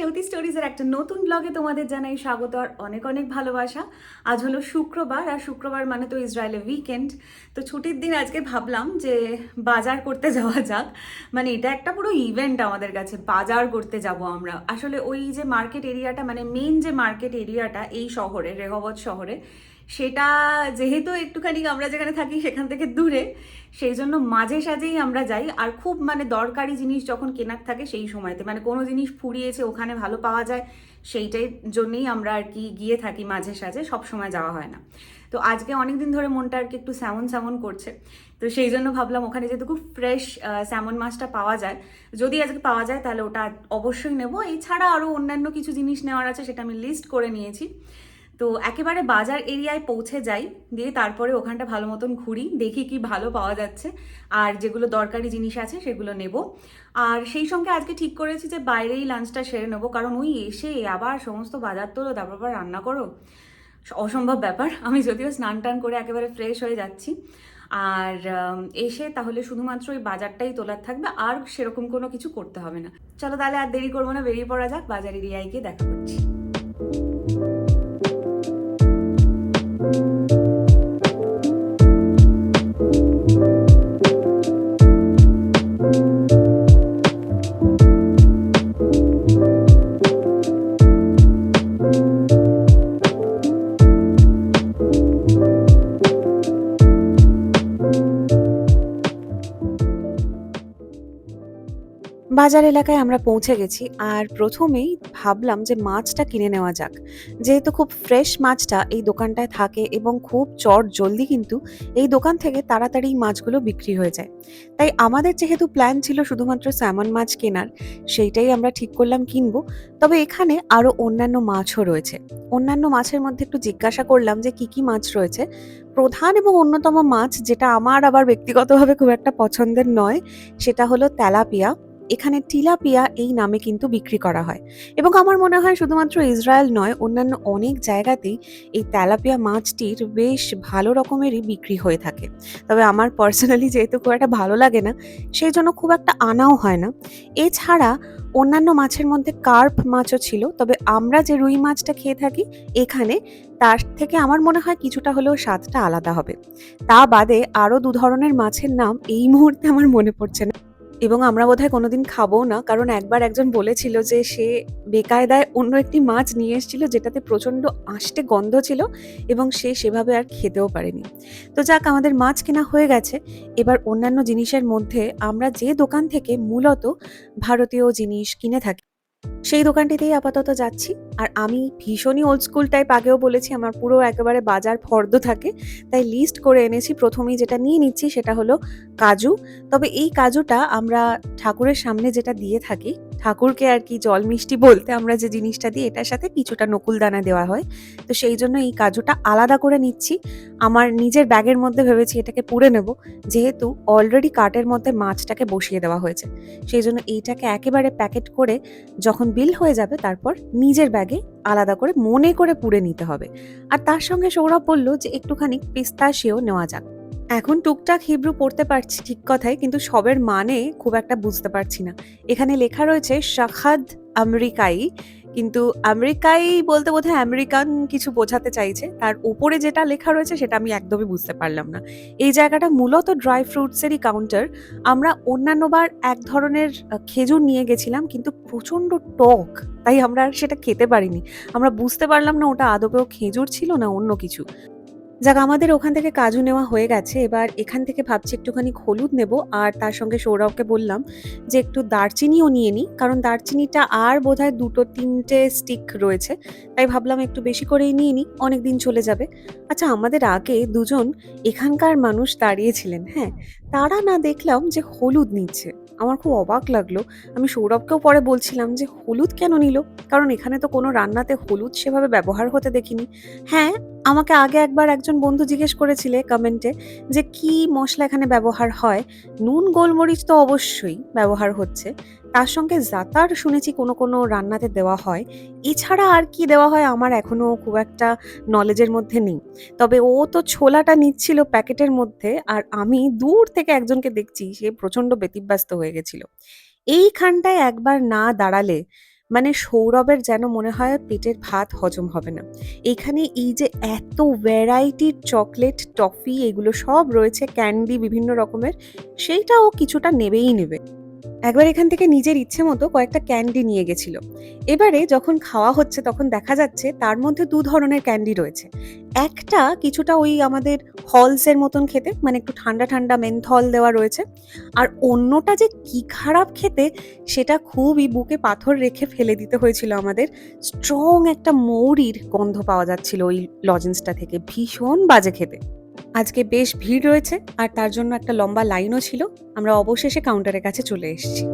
এর স্টোরিজের একটা নতুন ব্লগে তোমাদের জানাই স্বাগত আর অনেক অনেক ভালোবাসা। আজ হলো শুক্রবার আর শুক্রবার মানে তো ইসরায়েলে উইকেন্ড তো ছুটির দিন আজকে ভাবলাম যে বাজার করতে যাওয়া যাক। মানে এটা একটা পুরো ইভেন্ট আমাদের কাছে, বাজার করতে যাব আমরা। আসলে ওই যে মার্কেট এরিয়াটা মানে মেন যে মার্কেট এরিয়াটা এই শহরে, রেহবত শহরে সেটা যেহেতু একটুখানি আমরা যেখানে থাকি সেখান থেকে দূরে, সেই জন্য মাঝে সাঝেই আমরা যাই। আর খুব মানে দরকারি জিনিস যখন কেনার থাকে সেই সময়তে। মানে কোনো জিনিস ফুরিয়েছে, ওখানে ভালো পাওয়া যায়, সেইটাই জন্যেই আমরা আর কি গিয়ে থাকি মাঝে সাঝে সব সময় যাওয়া হয় না। তো আজকে অনেক দিন ধরে মনটা আর কি একটু স্যামন স্যামন করছে। তো সেই জন্য ভাবলাম ওখানে যেহেতু খুব ফ্রেশ স্যামন মাছটা পাওয়া যায়, যদি আজকে পাওয়া যায় তাহলে ওটা অবশ্যই নেব। এছাড়া আরও অন্যান্য কিছু জিনিস নেওয়ার আছে সেটা আমি লিস্ট করে নিয়েছি। তো একেবারে বাজার এরিয়ায় পৌঁছে যাই, দিয়ে তারপরে ওখানটা ভালো মতন ঘুরি, দেখি কি ভালো পাওয়া যাচ্ছে, আর যেগুলো দরকারি জিনিস আছে সেগুলো নেব। আর সেই সঙ্গে আজকে ঠিক করেছি যে বাইরেই লাঞ্চটা সেরে নেব, কারণ ওই এসে আবার সমস্ত বাজার তোলো, তারপর আবার রান্না করো। অসম্ভব ব্যাপার, আমি যদিও স্নান টান করে একেবারে ফ্রেশ হয়ে যাচ্ছি। আর এসে তাহলে শুধুমাত্র ওই বাজারটাই তোলার থাকবে, আর সেরকম কোনো কিছু করতে হবে না। চলো তাহলে আর দেরি করব না, বেরিয়ে পড়া যাক, বাজার এরিয়ায় গিয়ে দেখা করছি। বাজার এলাকায় আমরা পৌঁছে গেছি আর প্রথমেই ভাবলাম যে মাছটা কিনে নেওয়া যাক। যেহেতু খুব ফ্রেশ মাছটা এই দোকানটায় থাকে এবং খুব চট জলদি কিন্তু এই দোকান থেকে তাড়াতাড়ি মাছগুলো বিক্রি হয়ে যায়। তাই আমাদের যেহেতু প্ল্যান ছিল শুধুমাত্র স্যামন মাছ কেনার, সেইটাই আমরা ঠিক করলাম কিনবো। তবে এখানে আরও অন্যান্য মাছও রয়েছে। অন্যান্য মাছের মধ্যে একটু জিজ্ঞাসা করলাম যে কি কি মাছ রয়েছে। প্রধান এবং অন্যতম মাছ যেটা আমার আবার ব্যক্তিগতভাবে খুব একটা পছন্দের নয়, সেটা হলো তেলাপিয়া। এখানে টিলাপিয়া এই নামে কিন্তু বিক্রি করা হয়। এবং আমার মনে হয় শুধুমাত্র ইসরায়েল নয়, অন্যান্য অনেক জায়গাতেই এই তেলাপিয়া মাছটির বেশ ভালো রকমেরই বিক্রি হয়ে থাকে। তবে আমার পার্সোনালি যেহেতু খুব একটা ভালো লাগে না সেই জন্য খুব একটা আনাও হয় না। এছাড়া অন্যান্য মাছের মধ্যে কার্প মাছও ছিল, তবে আমরা যে রুই মাছটা খেয়ে থাকি এখানে, তার থেকে আমার মনে হয় কিছুটা হলেও স্বাদটা আলাদা হবে। তা বাদে আরও দু ধরনের মাছের নাম এই মুহূর্তে আমার মনে পড়ছে না। এবং আমরা বোধহয় কোনোদিন খাব না। কারণ একবার একজন বলেছিল যে সে বেকায়দায় অন্য একটি মাছ নিয়ে এসেছিল যেটাতে প্রচণ্ড আষ্টে গন্ধ ছিল এবং সে সেভাবে আর খেতেও পারেনি। তো যাক, আমাদের মাছ কেনা হয়ে গেছে। এবার অন্যান্য জিনিসের মধ্যে আমরা যে দোকান থেকে মূলত ভারতীয় জিনিস কিনে থাকি সেই দোকানটিতেই আপাতত যাচ্ছি। আর আমি ভীষণই ওল্ড স্কুল টাইপ আগেও বলেছি আমার পুরো একেবারে বাজার ফর্দ থাকে, তাই লিস্ট করে এনেছি। প্রথমেই যেটা নিয়ে নিচ্ছি সেটা হলো কাজু। তবে এই কাজুটা আমরা ঠাকুরের সামনে যেটা দিয়ে থাকি ঠাকুরকে আর কি জল মিষ্টি বলতে আমরা যে জিনিসটা দিই, এটার সাথে কিছুটা নকুলদানা দেওয়া হয়। তো সেই জন্য এই কাজুটা আলাদা করে নিচ্ছি। আমার নিজের ব্যাগের মধ্যে ভেবেছি এটাকে পুড়ে নেব, যেহেতু অলরেডি কার্টের মধ্যে মাছটাকে বসিয়ে দেওয়া হয়েছে। সেই জন্য এইটাকে একেবারে প্যাকেট করে যখন বিল হয়ে যাবে, তারপর নিজের ব্যাগে আলাদা করে মনে করে পুড়ে নিতে হবে। আর তার সঙ্গে সৌরভ বলল যে একটুখানি পিস্তাশিও নেওয়া যাক। এখন টুকটাক হিব্রু পড়তে পারছি ঠিক কথাই, কিন্তু সবের মানে খুব একটা বুঝতে পারছি না। এখানে লেখা রয়েছে, শাখাদ আমেরিকাই কিন্তু আমেরিকাই বলতে বোধহয় আমেরিকান কিছু বোঝাতে চাইছে। তার উপরে যেটা লেখা রয়েছে সেটা আমি একদমই বুঝতে পারলাম না। এই জায়গাটা মূলত ড্রাই ফ্রুটসেরই কাউন্টার। আমরা অন্যান্যবার এক ধরনের খেজুর নিয়ে গেছিলাম, কিন্তু প্রচণ্ড টক, তাই আমরা আর সেটা খেতে পারিনি। আমরা বুঝতে পারলাম না ওটা আদপেও খেজুর ছিল না অন্য কিছু। যাক, আমাদের ওখান থেকে কাজু নেওয়া হয়ে গেছে। এবার এখান থেকে ভাবছি একটুখানি হলুদ নেব। আর তার সঙ্গে সৌরভকে বললাম যে একটু দারচিনিও নিয়ে নিই, কারণ দারচিনিটা আর বোধহয় দুটো তিনটে স্টিক রয়েছে। তাই ভাবলাম একটু বেশি করেই নিয়ে নিই, অনেক দিন চলে যাবে। আচ্ছা আমাদের আগে দুজন এখানকার মানুষ দাঁড়িয়েছিলেন হ্যাঁ? তারা না দেখলাম যে হলুদ নিচ্ছে। আমার খুব অবাক লাগল। আমি সৌরভকেও পরে বলছিলাম যে হলুদ কেন নিল? কারণ এখানে তো কোনো রান্নাতে হলুদ সেভাবে ব্যবহার হতে দেখিনি। হ্যাঁ আমাকে আগে একবার একজন বন্ধু জিজ্ঞেস করেছিলে কমেন্টে যে কি মশলা এখানে ব্যবহার হয়? নুন, গোলমরিচ তো অবশ্যই ব্যবহার হচ্ছে। তার সঙ্গে জাতার শুনেছি কোনো কোনো রান্নাতে দেওয়া হয়। এছাড়া আর কি দেওয়া হয় আমার এখনও খুব একটা নলেজের মধ্যে নেই। তবে ও তো ছোলাটা নিচ্ছিল প্যাকেটের মধ্যে আর আমি দূর থেকে একজনকে দেখছি, সে প্রচণ্ড ব্যতিব্যস্ত হয়ে গেছিল। এইখানটায় একবার না দাঁড়ালে মানে সৌরভের যেন মনে হয় পেটের ভাত হজম হবে না। এখানে এই যে এত ভ্যারাইটির চকলেট টফি এগুলো সব রয়েছে ক্যান্ডি বিভিন্ন রকমের সেইটাও কিছুটা নেবেই নেবে। একবার এখান থেকে নিজের ইচ্ছে মতো কয়েকটা ক্যান্ডি নিয়ে গেছিল। এবারে যখন খাওয়া হচ্ছে তখন দেখা যাচ্ছে তার মধ্যে দু ধরনের ক্যান্ডি রয়েছে। একটা কিছুটা ওই আমাদের হলসের মতন খেতে মানে একটু ঠান্ডা ঠান্ডা মেনথল দেওয়া রয়েছে। আর অন্যটা যে কি খারাপ খেতে সেটা খুবই বুকে পাথর রেখে ফেলে দিতে হয়েছিল আমাদের। স্ট্রং একটা মৌরির গন্ধ পাওয়া যাচ্ছিল ওই লজেন্সটা থেকে। ভীষণ বাজে খেতে। আজকে বেশ ভিড় রয়েছে আর তার জন্য একটা লম্বা লাইনও ছিল। আমরা অবশেষে কাউন্টারের কাছে চলে এসেছি।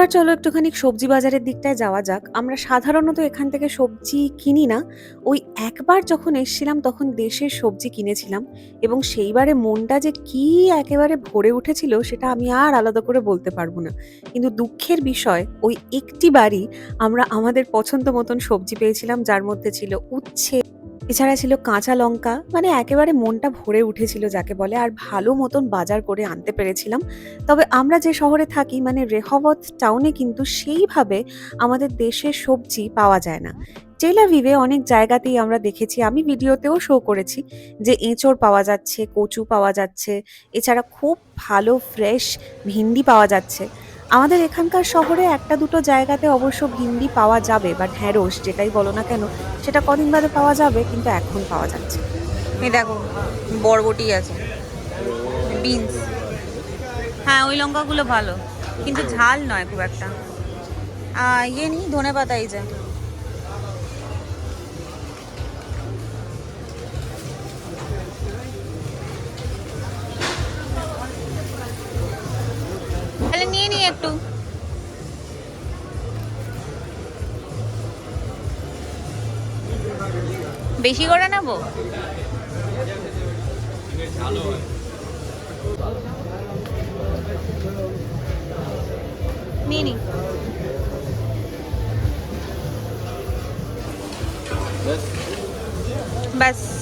এবার চলো একটুখানি সবজি বাজারের দিকটায় যাওয়া যাক। আমরা সাধারণত এখান থেকে সবজি কিনি না। ওই একবার যখন এসছিলাম তখন দেশের সবজি কিনেছিলাম এবং সেইবারে মনটা যে কি একেবারে ভরে উঠেছিল সেটা আমি আর আলাদা করে বলতে পারব না। কিন্তু দুঃখের বিষয়, ওই একটি বাড়ি আমরা আমাদের পছন্দ মতন সবজি পেয়েছিলাম যার মধ্যে ছিল উচ্ছে। এছাড়া ছিল কাঁচা লঙ্কা। মানে একেবারে মনটা ভরে উঠেছিল যাকে বলে, আর ভালো মতন বাজার করে আনতে পেরেছিলাম। তবে আমরা যে শহরে থাকি মানে রেহবত টাউনে কিন্তু সেইভাবে আমাদের দেশের সবজি পাওয়া যায় না। টেলাভিভে অনেক জায়গাতেই আমরা দেখেছি, আমি ভিডিওতেও শো করেছি, যে এঁচড় পাওয়া যাচ্ছে, কচু পাওয়া যাচ্ছে, এছাড়া খুব ভালো ফ্রেশ ভিন্ডি পাওয়া যাচ্ছে। আমাদের এখানকার শহরে একটা দুটো জায়গাতে অবশ্য ভিন্দি পাওয়া যাবে বা ঢ্যাঁড়স যেটাই বলো না কেন, সেটা কদিন বাদে পাওয়া যাবে, কিন্তু এখন পাওয়া যাচ্ছে দেখো, বরবটি আছে, বিনস। হ্যাঁ ওই লঙ্কাগুলো ভালো, কিন্তু ঝাল নয় খুব একটা। ইয়ে নি ধনে পাতা এই যে। বেশি করে নেব? বাস ব্যাস।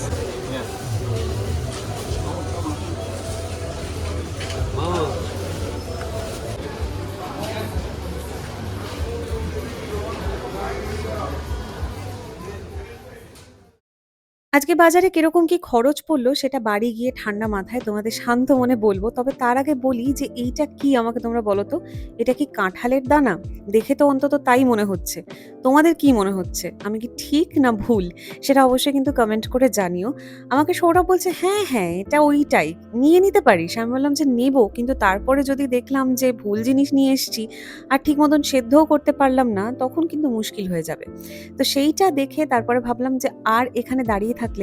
আজকে বাজারে কীরকম কি খরচ পড়ল সেটা বাড়ি গিয়ে ঠান্ডা মাথায় তোমাদের শান্ত মনে বলব। তবে তার আগে বলি যে এইটা কি আমাকে তোমরা বলো তো? এটা কি কাঁঠালের দানা? দেখে তো অন্তত তাই মনে হচ্ছে। তোমাদের কি মনে হচ্ছে? আমি কি ঠিক না ভুল? সেটা অবশ্যই কিন্তু কমেন্ট করে জানিও। আমাকে সৌরভ বলছে হ্যাঁ হ্যাঁ এটা ওইটাই। নিয়ে নিতে পারিস? আমি বললাম যে নেব, কিন্তু তারপরে যদি দেখলাম যে ভুল জিনিস নিয়ে এসেছি আর ঠিক মতন সেদ্ধও করতে পারলাম না, তখন কিন্তু মুশকিল হয়ে যাবে। তো সেইটা দেখে তারপরে ভাবলাম যে আর এখানে দাঁড়িয়ে থাকলে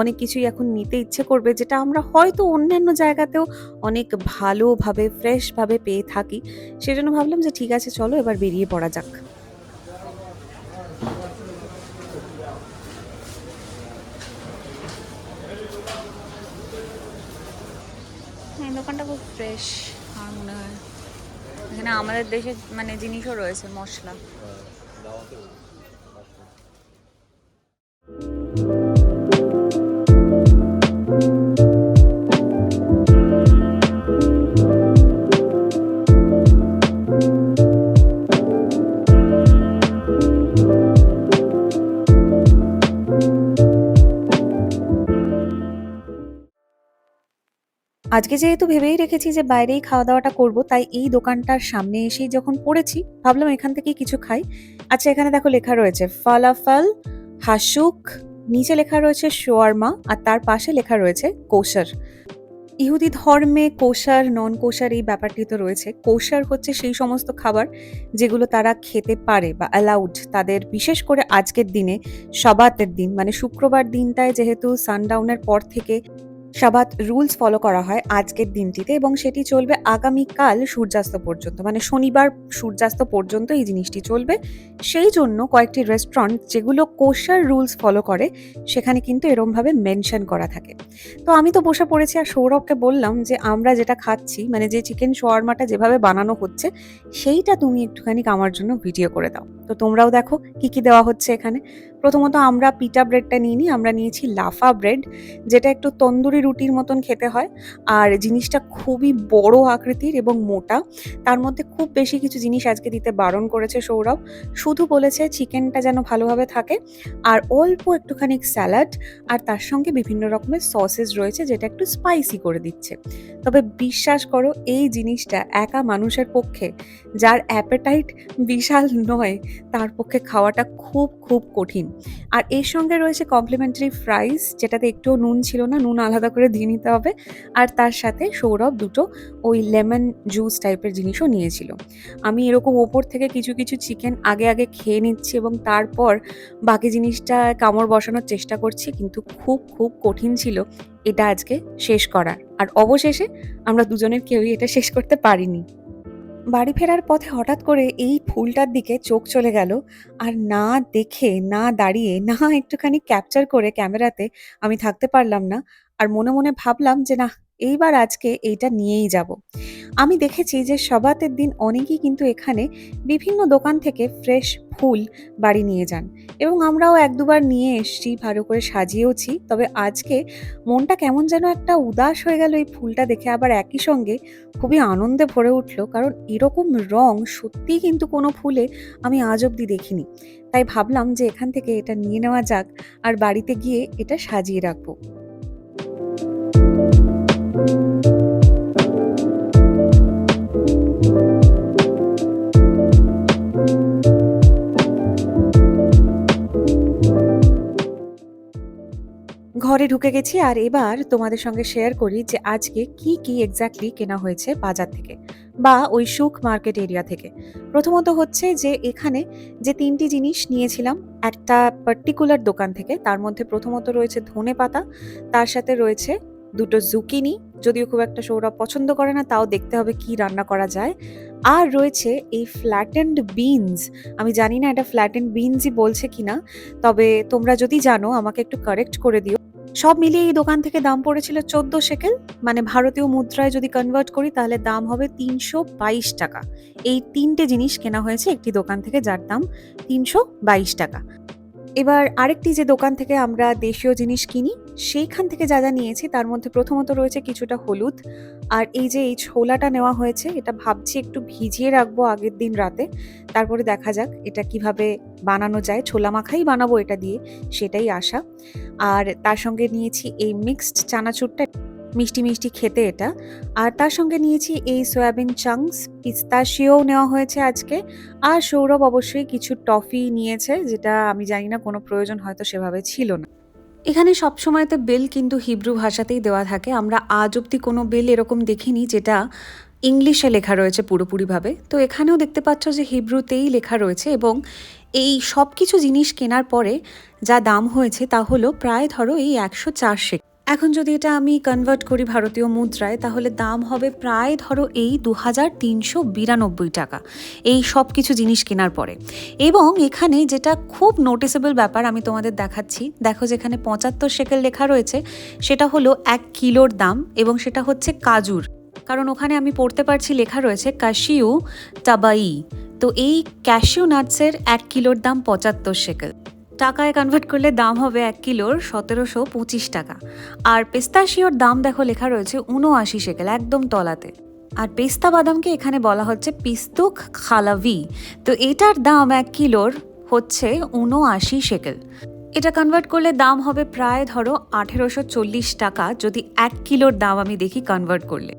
অনেক কিছুই এখন নিতে ইচ্ছে করবে, যেটা আমরা হয়তো অন্যান্য জায়গাতেও অনেক ভালোভাবে, ফ্রেশভাবে পেয়ে থাকি। সেজন্য ভাবলাম যে ঠিক আছে, চলো এবার বেরিয়ে পড়া যাক। এই দোকানটা খুব ফ্রেশ, আমার মনে হয়। এখানে আমাদের দেশের মানে জিনিসও রয়েছে, মশলা। আজকে যেহেতু ভেবেই রেখেছি যে বাইরেই খাওয়া দাওয়াটা করব, তাই এই দোকানটার সামনে এসেই যখন পড়েছি, ভাবলাম এখান থেকেই কিছু খাই। আচ্ছা এখানে দেখো লেখা রয়েছে, ফালাফল হাসুক নিচে লেখা রয়েছে, শোয়ারমা আর তার পাশে লেখা রয়েছে কোসার ইহুদি ধর্মে কোষার নন কোষার এই ব্যাপারটি তো রয়েছে। কোষার হচ্ছে সেই সমস্ত খাবার যেগুলো তারা খেতে পারে বা অ্যালাউড তাদের, বিশেষ করে আজকের দিনে, সবাতের দিন মানে শুক্রবার দিনটায় যেহেতু সানডাউনের পর থেকে সাবাত রুলস ফলো করা হয় আজকের দিনটিতে এবং সেটি চলবে আগামীকাল সূর্যাস্ত পর্যন্ত। মানে শনিবার সূর্যাস্ত পর্যন্ত এই জিনিসটি চলবে। সেই জন্য কয়েকটি রেস্টুরেন্ট যেগুলো কোষার রুলস ফলো করে, সেখানে কিন্তু এরমভাবে মেনশন করা থাকে। তো আমি তো বসে পড়েছি আর সৌরভকে বললাম যে, আমরা যেটা খাচ্ছি মানে যে চিকেন শোয়ারমাটা যেভাবে বানানো হচ্ছে, সেইটা তুমি একটুখানি আমার জন্য ভিডিও করে দাও। তো তোমরাও দেখো কি কি দেওয়া হচ্ছে এখানে। প্রথমত আমরা পিটা ব্রেডটা নিইনি, আমরা নিয়েছি লাফা ব্রেড যেটা একটু তন্দুরি রুটির মতন খেতে হয়। আর জিনিসটা খুবই বড় আকৃতির এবং মোটা। তার মধ্যে খুব বেশি কিছু জিনিস আজকে দিতে বারণ করেছে সৌরভ। শুধু বলেছে চিকেনটা যেন ভালোভাবে থাকে। আর অল্প একটুখানি স্যালাড, আর তার সঙ্গে বিভিন্ন রকমের সসেস রয়েছে, যেটা একটু স্পাইসি করে দিচ্ছে। তবে বিশ্বাস করো, এই জিনিসটা একা মানুষের পক্ষে, যার অ্যাপেটাইট বিশাল নয়, তার পক্ষে খাওয়াটা খুব খুব কঠিন। আর এর সঙ্গে রয়েছে কমপ্লিমেন্টারি ফ্রাইস যেটাতে একটুও নুন ছিল না, নুন আলাদা করে দিয়ে নিতে হবে। আর তার সাথে সৌরভ দুটো ওই লেমন জুস টাইপের জিনিসও নিয়েছিল। আমি এরকম ওপর থেকে কিছু কিছু চিকেন আগে আগে খেয়ে নিচ্ছি এবং তারপর বাকি জিনিসটা কামড় বসানোর চেষ্টা করছি, কিন্তু খুব খুব কঠিন ছিল এটা আজকে শেষ করার। আর অবশেষে আমরা দুজনের কেউই এটা শেষ করতে পারিনি। বাড়ি ফেরার পথে হঠাৎ করে এই ফুলটার দিকে চোখ চলে গেল আর না দেখে, না দাঁড়িয়ে, না একটুখানি ক্যাপচার করে ক্যামেরাতে আমি থাকতে পারলাম না। আর মনে মনে ভাবলাম যে না এইবার আজকে এইটা নিয়েই যাব। আমি দেখেছি যে, সবাতের দিন অনেকেই কিন্তু এখানে বিভিন্ন দোকান থেকে ফ্রেশ ফুল বাড়ি নিয়ে যান এবং আমরাও এক দুবার নিয়ে এসছি, ভালো করে সাজিয়েওছি। তবে আজকে মনটা কেমন যেন একটা উদাস হয়ে গেল এই ফুলটা দেখে। আবার একই সঙ্গে খুবই আনন্দে ভরে উঠল, কারণ এরকম রং সত্যিই কিন্তু কোনো ফুলে আমি আজ অবধি দেখিনি। তাই ভাবলাম যে, এখান থেকে এটা নিয়ে নেওয়া যাক আর বাড়িতে গিয়ে এটা সাজিয়ে রাখব। ঘরে ঢুকে গেছি আর এবার তোমাদের সঙ্গে শেয়ার করি যে আজকে কি কি এক্স্যাক্টলি কেনা হয়েছে বাজার থেকে বা ওই সুক মার্কেট এরিয়া থেকে। প্রথমত হচ্ছে যে এখানে যে তিনটি জিনিস নিয়েছিলাম, একটা পার্টিকুলার দোকান থেকে, তার মধ্যে প্রথমত রয়েছে ধনে পাতা তার সাথে রয়েছে দুটো জুকিনি, যদিও খুব একটা সৌরভ পছন্দ করে না, তাও দেখতে হবে কি রান্না করা যায়। আর রয়েছে এই ফ্ল্যাটেন্ড বিনস আমি জানি না এটা ফ্ল্যাটেন্ড বিনসই বলছে কিনা, তবে তোমরা যদি জানো, আমাকে একটু কারেক্ট করে দিও। সব মিলিয়ে এই দোকান থেকে দাম পড়েছিল চোদ্দ সেকেল মানে ভারতীয় মুদ্রায় যদি কনভার্ট করি, তাহলে দাম হবে তিনশো বাইশ টাকা। এই তিনটে জিনিস কেনা হয়েছে একটি দোকান থেকে, যার দাম তিনশো বাইশ টাকা। এবার আরেকটি যে দোকান থেকে আমরা দেশীয় জিনিস কিনি, সেইখান থেকে যা যা নিয়েছি, তার মধ্যে প্রথমত রয়েছে কিছুটা হলুদ। আর এই যে এই ছোলাটা নেওয়া হয়েছে, এটা ভাবছি একটু ভিজিয়ে রাখব আগের দিন রাতে। তারপরে দেখা যাক এটা কীভাবে বানানো যায়। ছোলা মাখাই বানাবো এটা দিয়ে, সেটাই আশা। আর তার সঙ্গে নিয়েছি এই মিক্সড চানাচুরটা মিষ্টি মিষ্টি খেতে এটা। আর তার সঙ্গে নিয়েছি এই সয়াবিন চাংস, পিস্তাশিও নেওয়া হয়েছে আজকে। আর সৌরভ অবশ্যই কিছু টফি নিয়েছে, যেটা আমি জানি না, কোনো প্রয়োজন হয়তো সেভাবে ছিল না। এখানে সবসময়তে বেল কিন্তু হিব্রু ভাষাতেই দেওয়া থাকে। আমরা আজ অব্দি কোনো বেল এরকম দেখিনি, যেটা ইংলিশে লেখা রয়েছে পুরোপুরিভাবে। তো এখানেও দেখতে পাচ্ছ যে হিব্রুতেই লেখা রয়েছে এবং এই সব কিছু জিনিস কেনার পরে যা দাম হয়েছে তা হলো প্রায় ধরো এই একশো চার শেখ এখন যদি এটা আমি কনভার্ট করি ভারতীয় মুদ্রায়, তাহলে দাম হবে প্রায় ধরো এই দু হাজার তিনশো বিরানব্বই টাকা। এই সব কিছু জিনিস কেনার পরে। এবং এখানে যেটা খুব নোটিসেবল ব্যাপার আমি তোমাদের দেখাচ্ছি, দেখো যেখানে পঁচাত্তর সেকেল লেখা রয়েছে, সেটা হলো এক কিলোর দাম এবং সেটা হচ্ছে কাজুর। কারণ ওখানে আমি পড়তে পারছি লেখা রয়েছে কাশিউ টাবাই তো এই ক্যাশিউ নাটসের এক কিলোর দাম পঁচাত্তর সেকেল টাকায় কনভার্ট করলে দাম হবে এক কিলোর সতেরোশো পঁচিশ টাকা। আর পেস্তাশিওর দাম দেখো লেখা রয়েছে উনআশি সেকেল একদম তলাতে। আর পেস্তা বাদামকে এখানে বলা হচ্ছে পিস্তুক খালাভি। তো এটার দাম এক কিলোর হচ্ছে উনআশি সেকেল এটা কনভার্ট করলে দাম হবে প্রায় ধরো আঠেরোশো চল্লিশ টাকা, যদি এক কিলোর দাম আমি দেখি কনভার্ট করলে।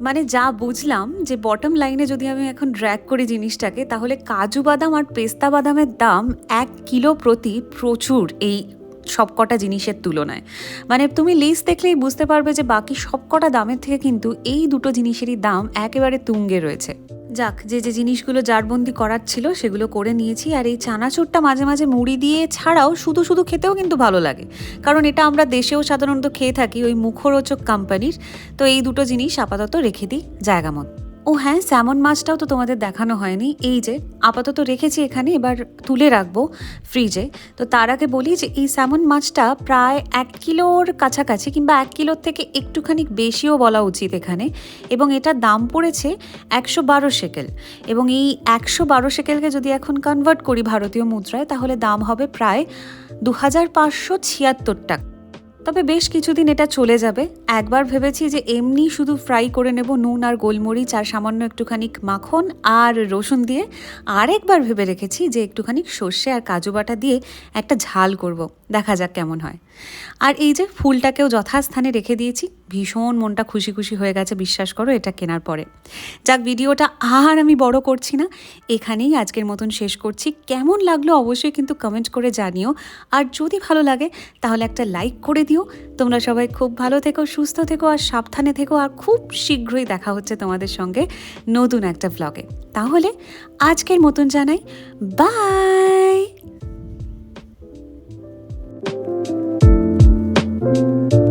মানে যা বুঝলাম যে বটম লাইনে যদি আমি এখন ড্র্যাক করি জিনিসটাকে, তাহলে কাজু বাদাম আর পেস্তা বাদামের দাম এক কিলো প্রতি প্রচুর এই সবকটা জিনিসের তুলনায়। মানে তুমি লিস্ট দেখলেই বুঝতে পারবে যে বাকি সবকটা দামের থেকে কিন্তু এই দুটো জিনিসেরই দাম একেবারে তুঙ্গে রয়েছে। যাক, যে যে জিনিসগুলো জারবন্দি করার ছিল সেগুলো করে নিয়েছি আর এই চানাচুরটা মাঝে মাঝে মুড়ি দিয়ে ছাড়াও শুধু শুধু খেতেও কিন্তু ভালো লাগে। কারণ এটা আমরা দেশেও সাধারণত খেয়ে থাকি ওই মুখরোচক কোম্পানির তো এই দুটো জিনিস আপাতত রেখে দিই জায়গা মতো। ও হ্যাঁ স্যামন মাছটাও তো তোমাদের দেখানো হয়নি। এই যে, আপাতত রেখেছি এখানে, এবার তুলে রাখব ফ্রিজে। তো তার আগে বলি যে, এই স্যামন মাছটা প্রায় এক কিলোর কাছাকাছি কিংবা এক কিলোর থেকে একটুখানি বেশিও বলা উচিত এখানে। এবং এটার দাম পড়েছে একশো বারো সেকেল এবং এই একশো বারো সেকেলকে যদি এখন কনভার্ট করি ভারতীয় মুদ্রায়, তাহলে দাম হবে প্রায় দু হাজার পাঁচশো ছিয়াত্তর টাকা। তবে বেশ কিছুদিন এটা চলে যাবে। একবার ভেবেছি যে এমনি শুধু ফ্রাই করে নেব নুন আর গোলমরিচ আর সামান্য একটুখানি মাখন আর রসুন দিয়ে। আরেকবার ভেবে রেখেছি যে একটুখানি সর্ষে আর কাজু বাটা দিয়ে একটা ঝাল করব। দেখা যাক কেমন হয়। আর এই যে ফুলটাকেও যথাস্থানে রেখে দিয়েছি, ভীষণ মনটা খুশি খুশি হয়ে গেছে, বিশ্বাস করো এটা কেনার পরে। যাক, ভিডিওটা আর আমি বড় করছি না, এখানেই আজকের মতন শেষ করছি। কেমন লাগল অবশ্যই কিন্তু কমেন্ট করে জানিও। আর যদি ভালো লাগে, তাহলে একটা লাইক করে দিও। তোমরা সবাই খুব ভালো থেকো, সুস্থ থেকো, আর সাবধানে থেকো, আর খুব শীঘ্রই দেখা হচ্ছে তোমাদের সঙ্গে নতুন একটা ব্লগে তাহলে আজকের মতন জানাই বাই Thank you.